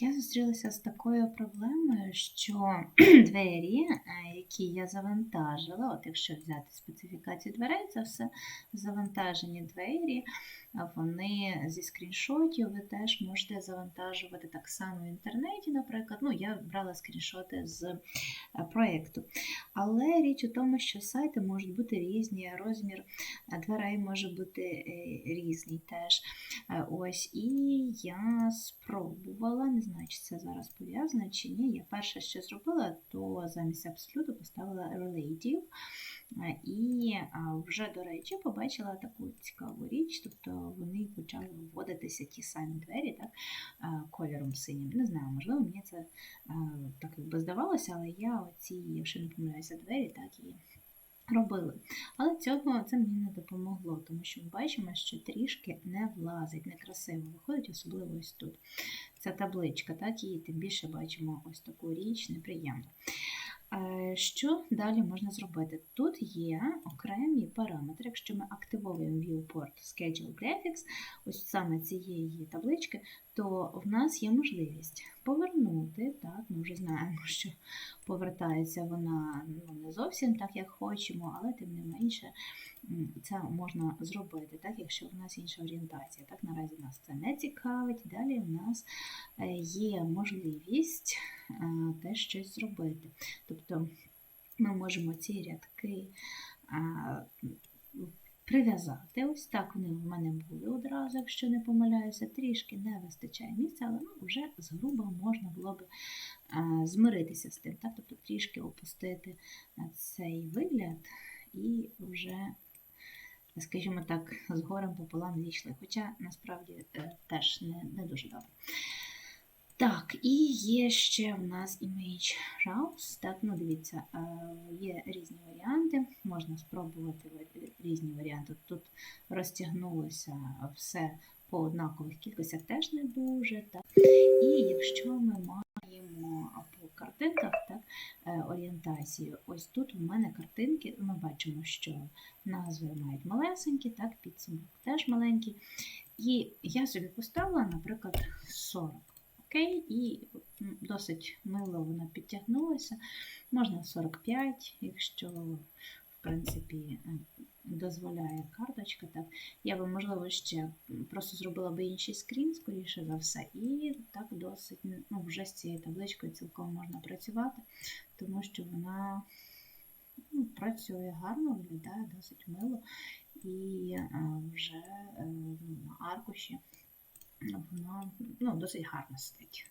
Я зустрілася з такою проблемою, що двері, е, які я завантажила, от якщо взяти специфікацію дверей, це все завантажені двері, вони зі скріншотів ви теж можете завантажувати так само в інтернеті, наприклад. Ну, я брала скріншоти з е, проєкту. Але річ у тому, що сайти можуть бути різні, розмір е, дверей може бути різний теж. Ось, і я спробувала, не знаю, чи це зараз пов'язано чи ні. Я перше, що зробила, то замість абсолюту поставила relative. І вже, до речі, побачила таку цікаву річ, тобто вони почали вводитися ті самі двері так, кольором синім. Не знаю, можливо, мені це так якби здавалося, але я оці, якщо не помиляюся, двері так і робили. Але цього це мені не допомогло, тому що ми бачимо, що трішки не влазить, некрасиво виходить, особливо ось тут. Ця табличка, так, і тим більше бачимо ось таку річ неприємну. Е, Що далі можна зробити? Тут є окремі параметри. Якщо ми активовуємо Viewport Schedule Graphics, ось саме цієї таблички, то в нас є можливість повернути. Так, Ми вже знаємо, що повертається вона ну, не зовсім так, як хочемо, але тим не менше це можна зробити, так, якщо в нас інша орієнтація. Так, наразі нас це не цікавить. Далі в нас е, є можливість теж щось зробити. Тобто ми можемо ці рядки прив'язати. Ось так вони в мене були одразу, якщо не помиляюся, трішки не вистачає місця, але ну, вже згруба можна було б змиритися з тим. Так? Тобто трішки опустити цей вигляд і вже. Скажімо так, з горем пополам зійшли, хоча насправді е, теж не, не дуже добре. Так, і є ще в нас Image Rouse. Так, ну дивіться, е, є різні варіанти. Можна спробувати різні варіанти. Тут розтягнулося все по однакових кількостях, теж не дуже. Так. І якщо ми маємо по картинках так, е, орієнтацію, ось тут у мене картинки, ми бачимо, що назви мають малесенькі, так, підсумок теж маленький. І я собі поставила, наприклад, 40 окей, і досить мило вона підтягнулася. Можна 45, якщо, в принципі, е, дозволяє карточка. Так. Я би, можливо, ще просто зробила би інший скрін, скоріше за все, і так досить ну, вже з цією табличкою цілком можна працювати, тому що вона ну, працює гарно, виглядає досить мило, і е, вже на аркуші вона ну, досить гарно сидить.